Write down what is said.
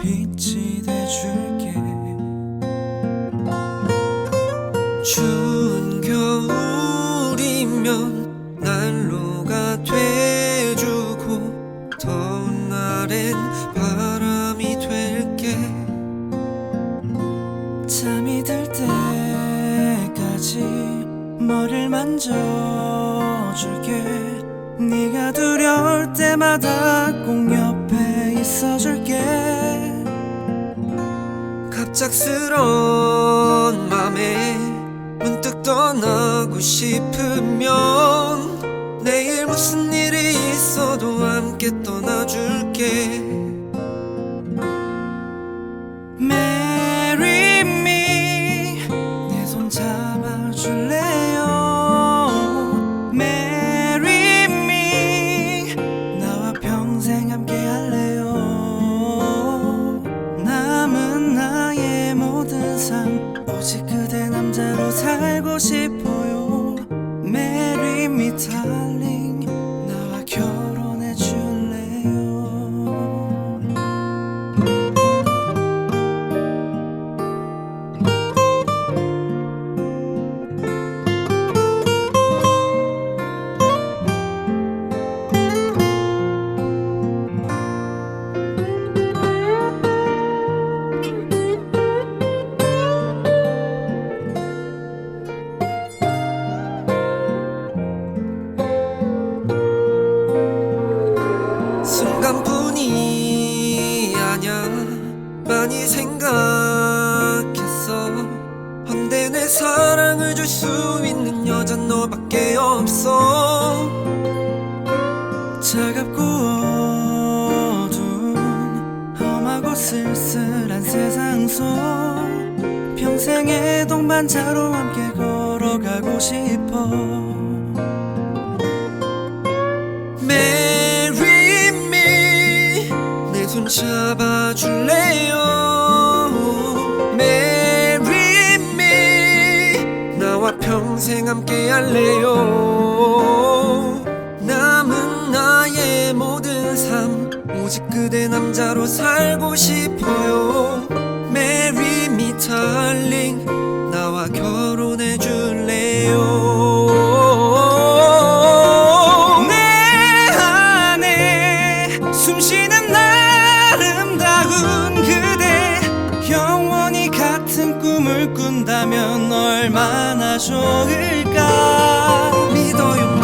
빛이 돼줄게. 추운 겨울이면 난로가 돼주고 더운 날엔 바람이 될게. 잠이 들 때까지 머리를 만져줄게. 네가 두려울 때마다 꼭 옆에 있어줄게. 갑작스런 맘에 문득 떠나고 싶으면 내일 무슨 일이 있어도 함께 떠 싶어요 me darling 수 있는 여잔 너밖에 없어. 차갑고 어두운 험하고 쓸쓸한 세상 속. 평생의 동반자로 함께 걸어가고 싶어. Marry 평생 함께 할래요. 남은 나의 모든 삶 오직 그대 남자로 살고 싶어요. Marry me darling 꿈을 꾼다면 얼마나 좋을까? 믿어요